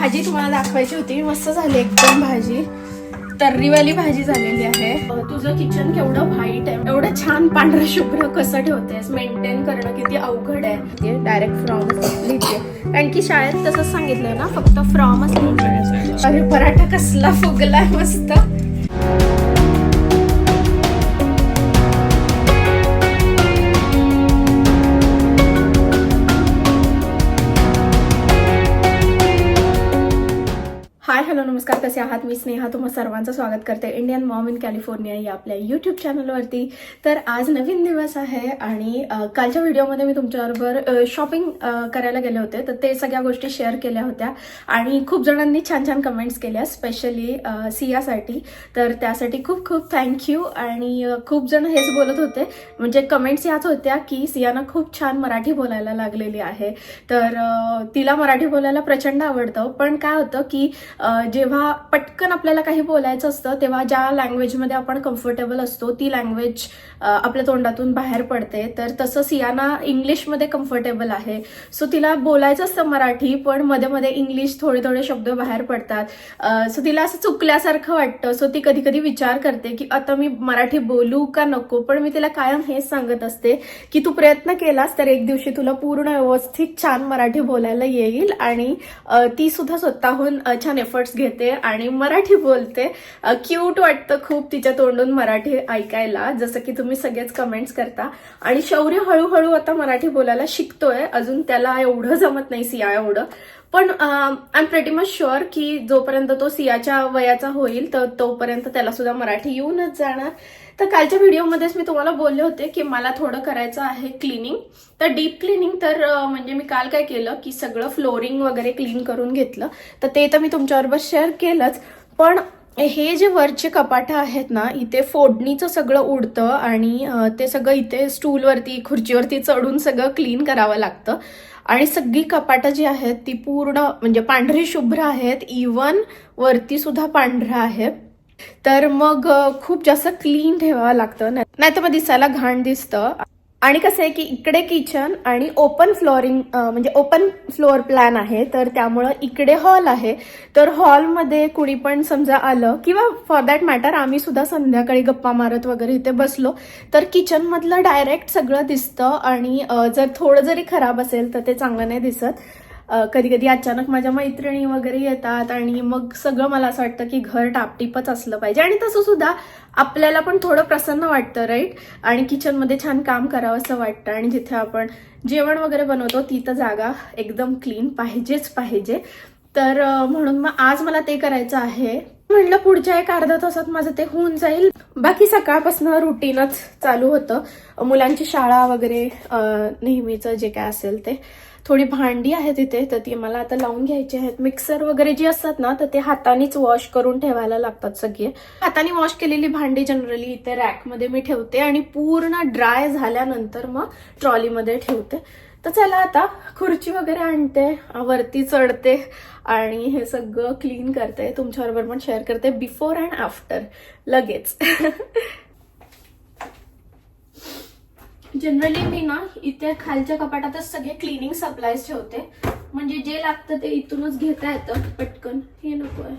भाजी तुम्हाला दाखवायची होती. मस्त झाली एकदम भाजी. तर्रीवाली भाजी झालेली आहे. तुझं किचन केवढं व्हाईट आहे. एवढं छान पांढरं शुभ्र कसं ठेवतेस? मेंटेन करणं किती अवघड आहे. ते डायरेक्ट फ्रॉम लिहिते. कारण की शाळेत तसंच सांगितलं ना फक्त फ्रॉमच अरे पराठा कसला फुगलाय मस्त. नमस्कार कसे आहात? मी स्नेहा तुम्हा सर्वांचं स्वागत करते इंडियन मॉम इन कॅलिफोर्निया या आपल्या यूट्यूब चॅनलवरती तर आज नवीन दिवस आहे आणि कालच्या व्हिडिओमध्ये मी तुमच्याबरोबर शॉपिंग करायला गेले होते. तर ते सगळ्या गोष्टी शेअर केल्या होत्या आणि खूप जणांनी छान छान कमेंट्स केल्या स्पेशली सियासाठी. तर त्यासाठी खूप खूप थँक्यू आणि खूप जण हेच बोलत होते. म्हणजे कमेंट्स याच होत्या की सियाना खूप छान मराठी बोलायला लागलेली आहे. तर तिला मराठी बोलायला प्रचंड आवडतं. पण काय होतं की जे जेव्हा पटकन आपल्याला काही बोलायचं असतं तेव्हा ज्या लँग्वेजमध्ये आपण कम्फर्टेबल असतो ती लँग्वेज आपल्या तोंडातून बाहेर पडते. तर तसं सियाना इंग्लिशमध्ये कम्फर्टेबल आहे. सो तिला बोलायचं असतं मराठी पण मध्ये मध्ये इंग्लिश थोडे थोडे शब्द बाहेर पडतात. सो तिला असं चुकल्यासारखं वाटतं. सो ती कधी कधी विचार करते की आता मी मराठी बोलू का नको? पण मी तिला कायम हेच सांगत असते की तू प्रयत्न केलास तर एक दिवशी तुला पूर्ण व्यवस्थित छान मराठी बोलायला येईल आणि ती सुद्धा स्वतःहून छान एफर्ट्स घेत आणि मराठी बोलते. क्यूट वाटतं खूप तिच्या तोंडून मराठी ऐकायला जसं की तुम्ही सगळेच कमेंट्स करता. आणि शौर्य हळूहळू आता मराठी बोलायला शिकतोय. अजून त्याला एवढं जमत नाही सिया एवढं पण I am pretty much sure की जोपर्यंत तो सियाच्या वयाचा होईल तर तोपर्यंत त्याला सुद्धा मराठी येऊनच जाणार. तर कालच्या व्हिडिओमध्येच मी तुम्हाला बोलले होते की मला थोडं करायचं आहे क्लिनिंग तर डीप क्लिनिंग तर म्हणजे मी काल काय केलं की सगळं फ्लोरिंग वगैरे क्लीन करून घेतलं. तर ते तर मी तुमच्याबरोबर शेअर केलंच. पण हे जे वरचे कपाटं आहेत ना इथे फोडणीचं सगळं उडतं आणि ते सगळं इथे स्टूलवरती खुर्चीवरती चढून सगळं क्लीन करावं लागतं. आणि सगळी कपाटं जी आहेत ती पूर्ण म्हणजे पांढरी शुभ्र आहेत. इवन वरती सुद्धा पांढरं आहे. तर मग खूप जास्त क्लीन ठेवावं लागतं. नाही तर मग दिसायला घाण दिसतं. आणि कसं आहे की इकडे किचन आणि ओपन फ्लोरिंग म्हणजे ओपन फ्लोअर प्लॅन आहे तर त्यामुळं इकडे हॉल आहे. तर हॉलमध्ये कुणी पण समजा आलं किंवा फॉर दॅट मॅटर आम्ही सुद्धा संध्याकाळी गप्पा मारत वगैरे इथे बसलो तर किचनमधलं डायरेक्ट सगळं दिसतं आणि जर थोडं जरी खराब असेल तर ते चांगलं नाही दिसत. कधी कधी अचानक माझ्या मैत्रिणी वगैरे येतात आणि मग सगळं मला असं वाटतं की घर टापटीपच असलं पाहिजे. आणि तसं सुद्धा आपल्याला पण थोडं प्रसन्न वाटतं राईट आणि किचनमध्ये छान काम करावं असं वाटतं. आणि जिथे आपण जेवण वगैरे बनवतो ती तर जागा एकदम क्लीन पाहिजेच पाहिजे. तर म्हणून मग आज मला ते करायचं आहे. म्हणलं पुढच्या एक अर्धा तासात माझं ते होऊन जाईल. बाकी सकाळपासून रुटीनच चालू होतं. मुलांची शाळा वगैरे नेहमीचं जे काय असेल ते. थोडी भांडी आहेत तिथे तर ती मला आता लावून घ्यायची आहेत. मिक्सर वगैरे जी असतात ना तर ते हातानेच वॉश करून ठेवायला लागतात सगळे. हाताने वॉश केलेली भांडी जनरली इथे रॅकमध्ये मी ठेवते आणि पूर्ण ड्राय झाल्यानंतर मग ट्रॉलीमध्ये ठेवते. तर चला आता खुर्ची वगैरे आणते वरती चढते आणि हे सगळं क्लीन करते. तुमच्याबरोबर पण शेअर करते बिफोर अँड आफ्टर लगेच. जनरली मी ना इथे खालच्या कपाटातच सगळे क्लिनिंग सप्लायज ठेवते. म्हणजे जे लागतं ते इथूनच घेता येतं पटकन. हे नको आहे.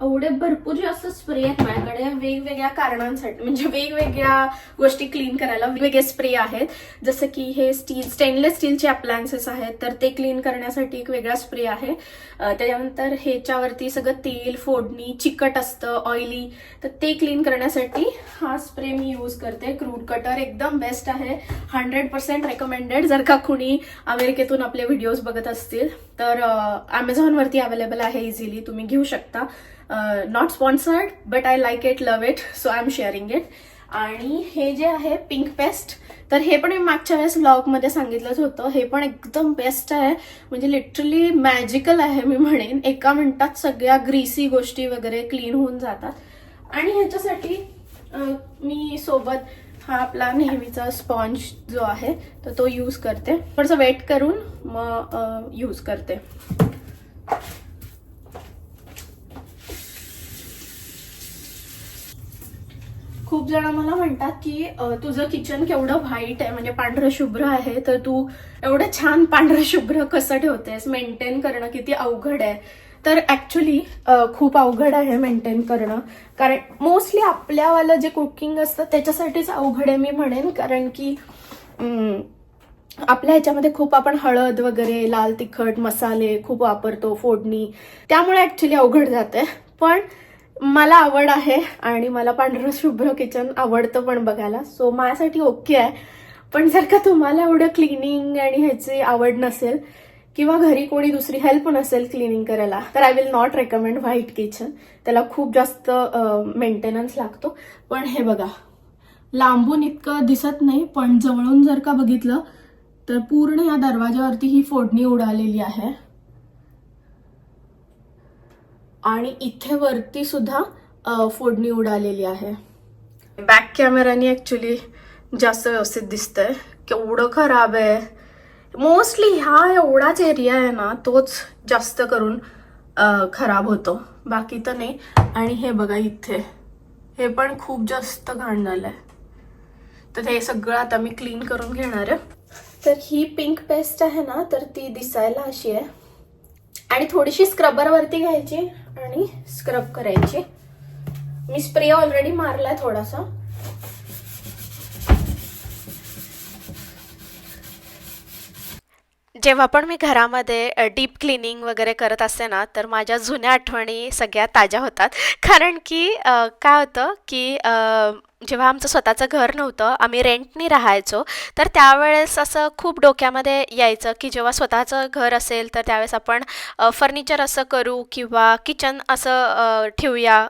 एवढे भरपूर जास्त स्प्रे आहेत माझ्याकडे. वेगवेगळ्या कारणांसाठी म्हणजे वेगवेगळ्या गोष्टी क्लीन करायला वेगवेगळे स्प्रे आहेत. जसं की हे स्टील स्टेनलेस स्टीलचे अप्लायन्सेस आहेत तर ते क्लीन करण्यासाठी एक वेगळा स्प्रे आहे. त्याच्यानंतर ह्याच्यावरती सगळं तेल फोडणी चिकट असतं ऑइली तर ते क्लीन करण्यासाठी हा स्प्रे मी यूज करते. क्रूड कटर एकदम बेस्ट आहे. हंड्रेड पर्सेंट रेकमेंडेड जर का कुणी अमेरिकेतून आपले व्हिडिओज बघत असतील तर अमेझॉनवरती अवेलेबल आहे इझिली तुम्ही घेऊ शकता. Not sponsored but I like it love it so I am sharing it आणि हे जे आहे पिंक पेस्ट तर हे पण मी मागच्या वेळेस ब्लॉगमध्ये सांगितलंच होतं. हे पण एकदम बेस्ट आहे. म्हणजे लिटरली मॅजिकल आहे मी म्हणेन. एका मिनिटात सगळ्या ग्रीसी गोष्टी वगैरे क्लीन होऊन जातात. आणि ह्याच्यासाठी uh, मी सोबत हा आपला नेहमीचा स्पॉन्ज जो आहे तर तो यूज करते. थोडंसं वेट करून मग uh, यूज करते. खूप जण मला म्हणतात की तुझं किचन केवढं व्हाईट आहे म्हणजे पांढरं शुभ्र आहे तर तू एवढं छान पांढरं शुभ्र कसं ठेवतेस? मेंटेन करणं किती अवघड आहे? तर ऍक्च्युली खूप अवघड आहे मेंटेन करणं. कारण मोस्टली आपल्यावालं जे कुकिंग असतं त्याच्यासाठीच अवघड आहे मी म्हणेन. कारण की आपल्या ह्याच्यामध्ये खूप आपण हळद वगैरे लाल तिखट मसाले खूप वापरतो फोडणी. त्यामुळे ऍक्च्युली अवघड जाते पण मला आवड आहे आणि मला पांढरं शुभ्र किचन आवडतं पण बघायला. सो माझ्यासाठी ओके आहे. पण जर का तुम्हाला एवढं क्लिनिंग आणि ह्याची आवड नसेल किंवा घरी कोणी दुसरी हेल्प नसेल क्लिनिंग करायला तर I will not recommend white kitchen त्याला खूप जास्त मेंटेनन्स लागतो. पण हे बघा लांबून इतकं दिसत नाही पण जवळून जर का बघितलं तर पूर्ण या दरवाजावरती ही फोडणी उडालेली आहे. आणि इथे वरती सुद्धा फोडणी उडालेली आहे. बॅक कॅमेराने ऍक्च्युली जास्त व्यवस्थित दिसतंय. केवढं खराब आहे. मोस्टली ह्या एवढाच एरिया आहे ना तोच जास्त करून खराब होतो. बाकी तर नाही. आणि हे बघा इथे. हे पण खूप जास्त घाण झालंय तर हे सगळं आता मी क्लीन करून घेणार आहे. तर ही पिंक पेस्ट आहे ना तर ती दिसायला अशी आहे. आणि थोडीशी स्क्रबर वरती घ्यायची. आणि स्क्रब करायची. मी स्प्रे ऑलरेडी मारलाय थोडासा. जेव्हा पण मी घरामध्ये डीप क्लिनिंग वगैरे करत असते ना तर माझ्या जुन्या आठवणी सगळ्या ताज्या होतात. कारण की काय होतं की जेव्हा आमचं स्वतःचं घर नव्हतं आम्ही रेंटनी राहायचो तर त्यावेळेस असं खूप डोक्यामध्ये यायचं की जेव्हा स्वतःचं घर असेल तर त्यावेळेस आपण फर्निचर असं करू किंवा किचन असं ठेवूया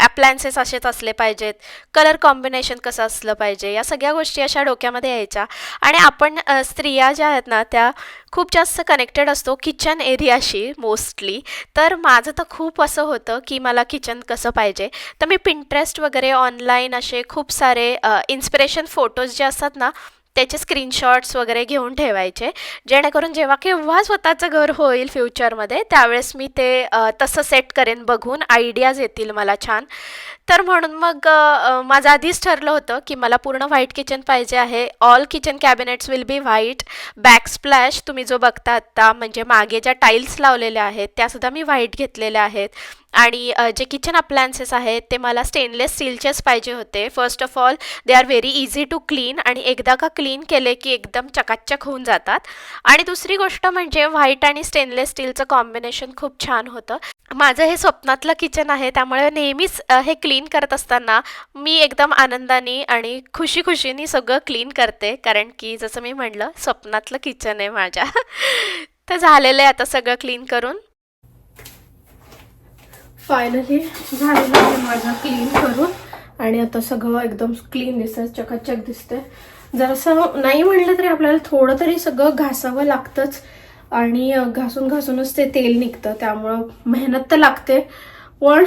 ॲप्लायन्सेस असेच असले पाहिजेत. कलर कॉम्बिनेशन कसं असलं पाहिजे? या सगळ्या गोष्टी अशा डोक्यामध्ये यायच्या. आणि आपण स्त्रिया ज्या आहेत ना त्या खूप जास्त कनेक्टेड असतो किचन एरियाशी मोस्टली तर माझं तर खूप असं होतं की मला किचन कसं पाहिजे. तर मी पिंटरेस्ट वगैरे ऑनलाईन असे खूप सारे इन्स्पिरेशन फोटोज जे असतात ना त्याचे स्क्रीनशॉट्स वगैरे घेऊन ठेवायचे. जेणेकरून जेव्हा केव्हा स्वतःचं घर होईल फ्युचरमध्ये त्यावेळेस मी ते तसं सेट करेन बघून. आयडियाज येतील मला छान. तर म्हणून मग माझं आधीच ठरलं होतं की मला पूर्ण व्हाईट किचन पाहिजे आहे. All kitchen cabinets will be white backsplash तुम्ही जो बघता आत्ता म्हणजे मागे ज्या टाईल्स लावलेल्या आहेत त्यासुद्धा मी व्हाईट घेतलेल्या आहेत. आणि जे किचन अप्लायन्सेस आहेत ते मला स्टेनलेस स्टीलचेच पाहिजे होते. First of all they are very easy to clean आणि एकदा का क्लीन केले की एकदम चकाचक होऊन जातात. आणि दुसरी गोष्ट म्हणजे व्हाईट आणि स्टेनलेस स्टीलचं कॉम्बिनेशन खूप छान होतं. माझं हे स्वप्नातलं किचन आहे त्यामुळे नेहमीच हे क्लीन करत असताना मी एकदम आनंदाने आणि खुशी खुशीने सगळं क्लीन करते. कारण की जसं मी म्हणलं स्वप्नातलं किचन आहे माझ्या. तर झालेलं आहे आता सगळं क्लीन करून. फायनली झालेलं आहे माझं क्लीन करून. आणि आता सगळं एकदम क्लीन दिसतंय चकाचक दिसतंय. जरासं नाही म्हणलं तरी आपल्याला थोडं तरी सगळं घासावं लागतंच. आणि घासून घासूनच ते तेल निघतं त्यामुळं मेहनत तर लागते. पण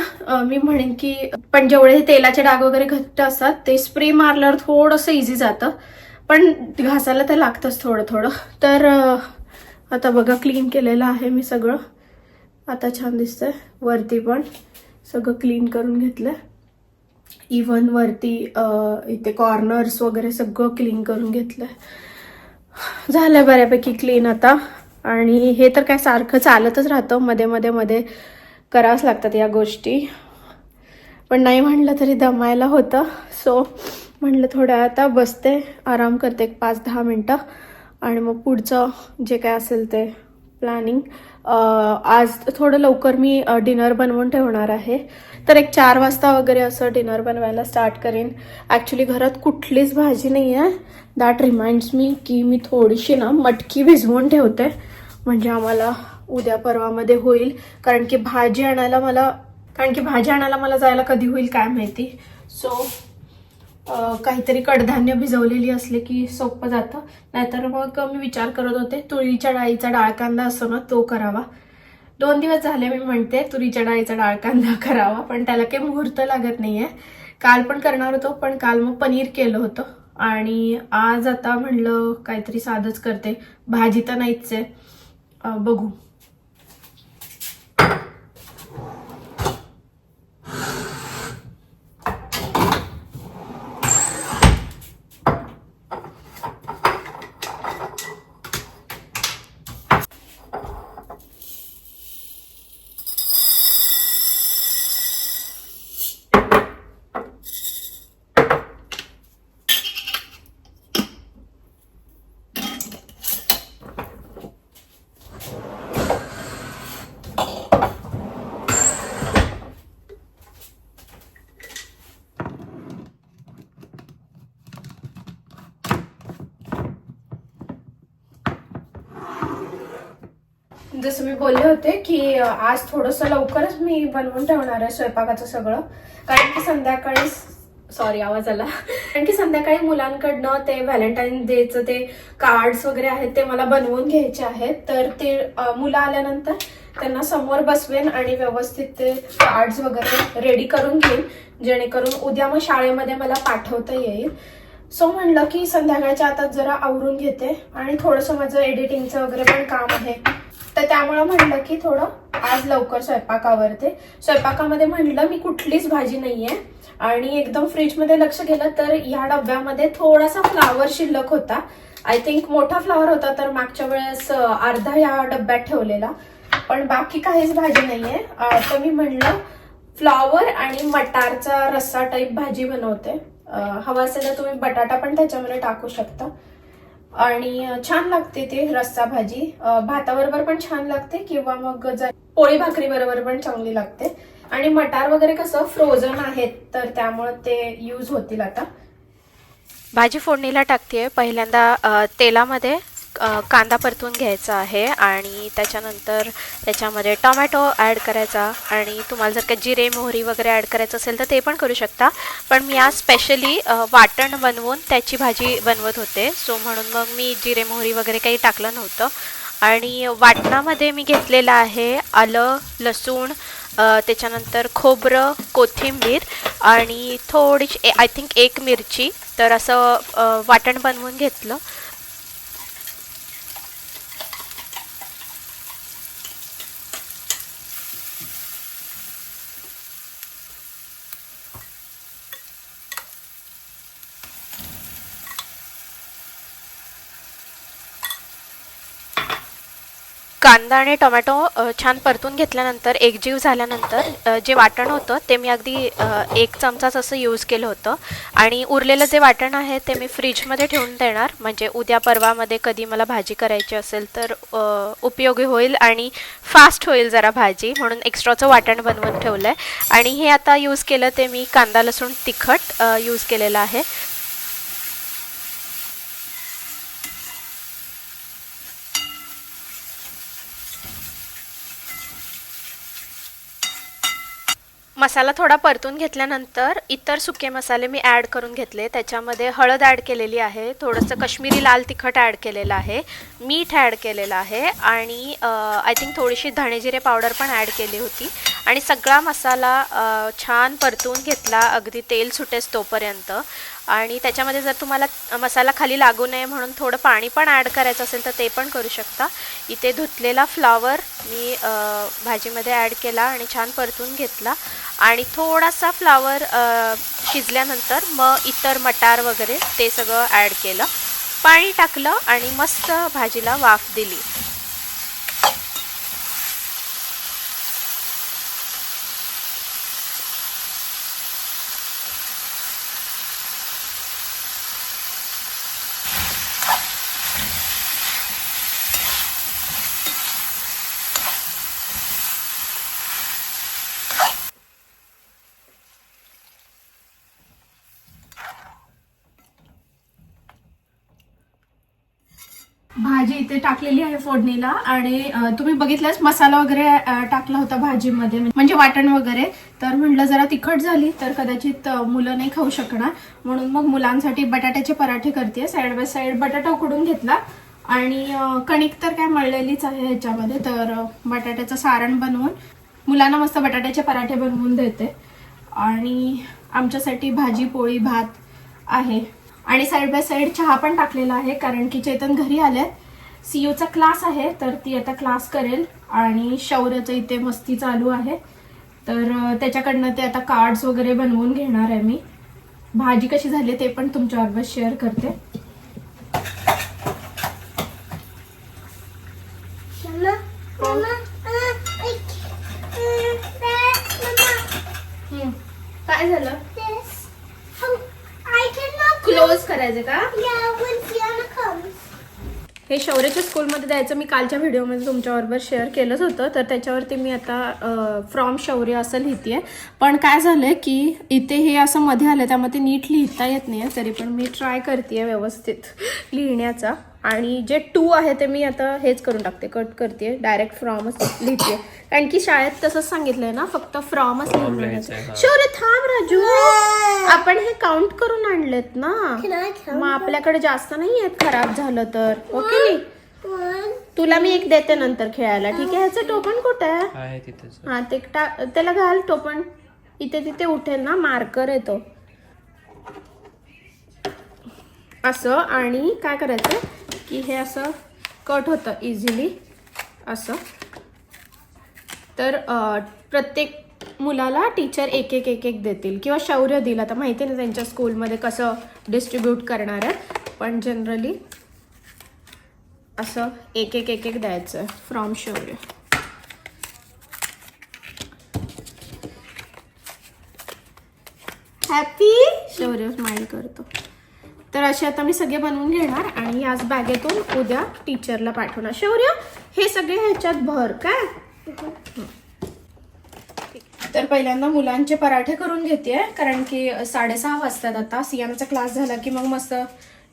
मी म्हणेन की पण जेवढे तेलाचे डाग वगैरे घट्ट असतात ते स्प्रे मारल्यावर थोडंसं इझी जातं. पण घासायला तर लागतंच थोडं थोडं. तर आता बघा क्लीन केलेलं आहे मी सगळं. आता छान दिसतंय. वरती पण सगळं क्लीन करून घेतलंय. इवन वरती इथे कॉर्नर्स वगैरे सगळं क्लीन करून घेतलंय. झालंय बऱ्यापैकी क्लीन आता. आणि हे तर काय सारखं चालतच राहतं. मध्ये मध्ये मध्ये करावंच लागतात या गोष्टी. पण नाही म्हणलं तरी दमायला होतं. सो म्हणलं थोडं आता बसते. आराम करते एक पाच दहा मिनटं. आणि मग पुढचं जे काय असेल ते प्लॅनिंग आज थोडं लवकर मी डिनर बनवून ठेवणार आहे. तर एक चार वाजता वगैरे असं डिनर बनवायला स्टार्ट करेन. ॲक्च्युली घरात कुठलीच भाजी नाही आहे दॅट रिमाइंड्स मी की मी थोडीशी ना मटकी भिजवून ठेवते. म्हणजे आम्हाला उद्या परवामध्ये होईल. कारण की भाजी आणायला मला कारण की भाजी आणायला मला जायला कधी होईल काय माहिती. सो काहीतरी कडधान्य भिजवलेली असले की सोपं जातं. नाहीतर मग मी विचार करत होते तुरीच्या डाळीचा डाळ कांदा असतो ना तो करावा. दोन दिवस झाले मी म्हणते तुरीच्या डाळीचा डाळ कांदा करावा पण त्याला काही मुहूर्त लागत नाही आहे काल पण करणार होतो पण काल मग पनीर केलं होतं. आणि आज आता म्हणलं काहीतरी साधच करते. भाजी तर नाहीच आहे बघू. बोलले होते की आज थोडंसं लवकरच मी बनवून ठेवणार आहे स्वयंपाकाचं सगळं. कारण की संध्याकाळी सॉरी आवाज आला. कारण की संध्याकाळी मुलांकडनं ते व्हॅलेंटाईन डेचं ते कार्ड्स वगैरे आहेत ते मला बनवून घ्यायचे आहेत. तर ते मुलं आल्यानंतर त्यांना समोर बसवेन आणि व्यवस्थित ते कार्ड्स वगैरे रेडी करून घेईन. जेणेकरून उद्या मग शाळेमध्ये मला पाठवता येईल. सो म्हणलं की संध्याकाळच्या आता जरा आवरून घेते आणि थोडंसं माझं एडिटिंगचं वगैरे पण काम आहे. तर त्यामुळं म्हणलं की थोडं आज लवकर स्वयंपाक आवरते. स्वयंपाकामध्ये म्हणलं मी कुठलीच भाजी नाहीये. आणि एकदम फ्रीजमध्ये लक्ष गेलं तर ह्या डब्यामध्ये थोडासा फ्लावर शिल्लक होता. आय थिंक मोठा फ्लावर होता तर मागच्या वेळेस अर्धा या डब्यात ठेवलेला. पण बाकी काहीच भाजी नाहीये. तर मी म्हणलं फ्लॉवर आणि मटारचा रस्सा टाईप भाजी बनवते. हवा असेल तर तुम्ही बटाटा पण त्याच्यामध्ये टाकू शकता. आणि छान लागते ते रस्सा भाजी. भाताबरोबर पण छान लागते किंवा मग जर पोळी भाकरी बरोबर पण चांगली लागते. आणि मटार वगैरे कसं फ्रोझन आहेत तर त्यामुळे ते यूज होतील आता. भाजी फोडणीला टाकते पहिल्यांदा तेलामध्ये कांदा परतून घ्यायचा आहे आणि त्याच्यानंतर त्याच्यामध्ये टोमॅटो ॲड करायचा आणि तुम्हाला जर का जिरे मोहरी वगैरे ॲड करायचं असेल तर ते पण करू शकता. पण मी आज स्पेशली वाटण बनवून त्याची भाजी बनवत होते. सो म्हणून मग मी जिरे मोहरी वगैरे काही टाकलं नव्हतं. आणि वाटणामध्ये मी घेतलेलं आहे आलं लसूण त्याच्यानंतर खोबरं कोथिंबीर आणि थोडीशी आय थिंक एक मिरची. तर असं वाटण बनवून घेतलं. कांदा आणि टोमॅटो छान परतून घेतल्यानंतर एकजीव झाल्यानंतर जे वाटण होतं ते मी अगदी एक चमचाच असं यूज केलं होतं. आणि उरलेलं जे वाटण आहे ते मी फ्रीजमध्ये ठेवून देणार. म्हणजे उद्या परवामध्ये कधी मला भाजी करायची असेल तर उपयोगी होईल आणि फास्ट होईल जरा भाजी. म्हणून एक्स्ट्राचं वाटण बनवून ठेवलं आहे आणि हे आता यूज केलं ते मी कांदा लसूण तिखट यूज केलेलं आहे. मसाला थोडा परतून घेतल्यानंतर इतर सुके मसाले मी ॲड करून घेतले. त्याच्यामध्ये हळद ॲड केलेली आहे. थोडंसं कश्मीरी लाल तिखट ॲड केलेलं आहे. मीठ ॲड केलेलं आहे. आणि आय थिंक थोडीशी धणेजिरे पावडर पण ॲड केली होती. आणि सगळा मसाला छान परतून घेतला. अगदी तेल सुटेस तोपर्यंत. आणि त्याच्यामध्ये जर तुम्हाला मसाला खाली लागू नये म्हणून थोडं पाणी पण ॲड करायचं असेल तर ते पण करू शकता. इथे धुतलेला फ्लावर मी भाजीमध्ये ॲड केला आणि छान परतून घेतला. आणि थोडासा फ्लावर शिजल्यानंतर मग इतर मटार वगैरे ते सगळं ॲड केलं. पाणी टाकलं आणि मस्त भाजीला वाफ दिली. ते टाकलेली आहे फोडणीला. आणि तुम्ही बघितल्यास मसाला वगैरे टाकला होता भाजीमध्ये म्हणजे वाटण वगैरे. तर म्हणलं जरा तिखट झाली तर कदाचित मुलं नाही खाऊ शकणार. म्हणून मग मुलांसाठी बटाट्याचे पराठे करते. साईड बाय साईड बटाटा उकडून घेतला. आणि कणिक तर काय मळलेलीच आहे ह्याच्यामध्ये. तर बटाट्याचं सारण बनवून मुलांना मस्त बटाट्याचे पराठे बनवून देते. आणि आमच्यासाठी भाजी पोळी भात आहे. आणि साईड बाय साईड चहा पण टाकलेला आहे कारण की चेतन घरी आले सीयूचा क्लास आहे तर ती आता क्लास करेल. आणि शौर्याचं इथे मस्ती चालू आहे. तर त्याच्याकडनं ते आता कार्ड्स वगैरे बनवून घेणार आहे मी. भाजी कशी झाली ते पण तुमच्याबरोबर शेअर करते. स्कूलमध्ये द्यायचं मी कालच्या व्हिडिओमध्ये तुमच्याबरोबर शेअर केलंच होतं. तर त्याच्यावरती मी आता फ्रॉम शौर्य असं लिहिते पण काय झालंय की इथे हे असं मध्ये आलं त्यामध्ये नीट लिहिता येत नाही तरी पण मी ट्राय करते व्यवस्थित लिहिण्याचा. आणि जे टू आहे ते मी आता हेच करून टाकते. कट करते डायरेक्ट फ्रॉमच लिहिते कारण की शाळेत तसंच सांगितलंय ना फक्त फ्रॉमच हा. शौर्य थांब राजू. आपण हे काउंट करून आणलेत ना? मग आपल्याकडे जास्त नाही आहेत खराब झालं तर. ओके. तुला मी एक देते नंतर खेळायला ठीक आहे? ह्याचं टोपण कुठं आहे? आहे तिथेच. हा ते टा त्याला घाल टोपण. इथे तिथे उठेल ना मार्कर येतो असं आणि काय करायचं की हे असं कट होतं इझिली असं. तर अं, प्रत्येक मुलाला टीचर एक एक एक एक देतील. किंवा शौर्य देईल आता माहिती नाही त्यांच्या स्कूलमध्ये कसं डिस्ट्रीब्यूट करणार आहे पण जनरली असं एक एक एक एक द्यायचं. आहे फ्रॉम शौर्य. हॅपी शौर्य स्माइल करतो. तर असे आता मी सगळे बनवून घेणार आणि याच बॅगेतून उद्या टीचरला पाठवणार. शौर्य हे सगळे ह्याच्यात भर काय? तर पहिल्यांदा मुलांचे पराठे करून घेते कारण की साडेसहा वाजतात आता. सियामचा क्लास झाला की मग मस्त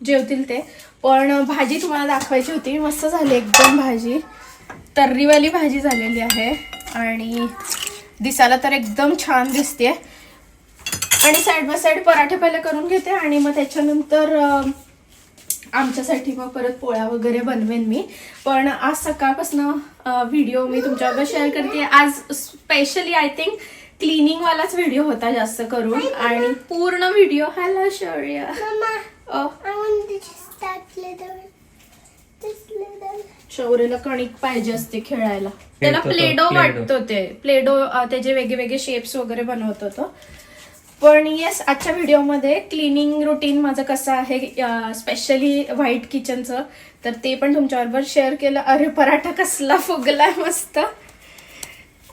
जेवतील ते. पण भाजी तुम्हाला दाखवायची होती. मस्त झाली एकदम भाजी. तर्रीवाली भाजी झालेली आहे. आणि दिसायला तर एकदम छान दिसते आणि साईड बाय साईड पराठे पहिले करून घेते आणि मग त्याच्यानंतर आमच्यासाठी मग परत पोळ्या वगैरे बनवेन मी. पण आज सकाळपासून व्हिडिओ मी तुमच्याबरोबर शेअर करते. आज स्पेशली आय थिंक क्लिनिंगवालाच व्हिडिओ होता जास्त करून. आणि पूर्ण video hello Shaurya Mama, uh, I want to just that little. This little. शौर्यला कणिक पाहिजे असते खेळायला त्याला प्लेडो. वाटतो ते प्लेडो त्याचे वेगळे वेगळे शेप्स वगैरे बनवत होतो पण येस आजच्या व्हिडिओमध्ये क्लिनिंग रुटीन माझं कसं आहे स्पेशली व्हाईट किचनचं तर ते पण तुमच्याबरोबर शेअर केलं अरे पराठा कसला फुगलाय मस्त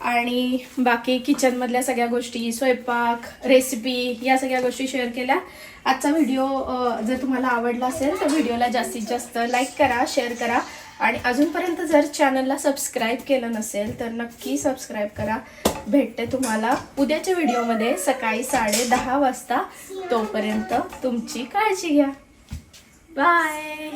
आणि बाकी किचनमधल्या सगळ्या गोष्टी स्वयंपाक रेसिपी या सगळ्या गोष्टी शेअर केल्या. आजचा व्हिडिओ जर तुम्हाला आवडला असेल तर व्हिडिओला जास्तीत जास्त लाईक करा शेअर करा. आणि अजूनपर्यंत जर चॅनलला सबस्क्राईब केलं नसेल तर नक्की सबस्क्राईब करा. भेटते तुम्हाला उद्याच्या व्हिडिओमध्ये सकाळी साडे दहा वाजता. तोपर्यंत तुमची काळजी घ्या. बाय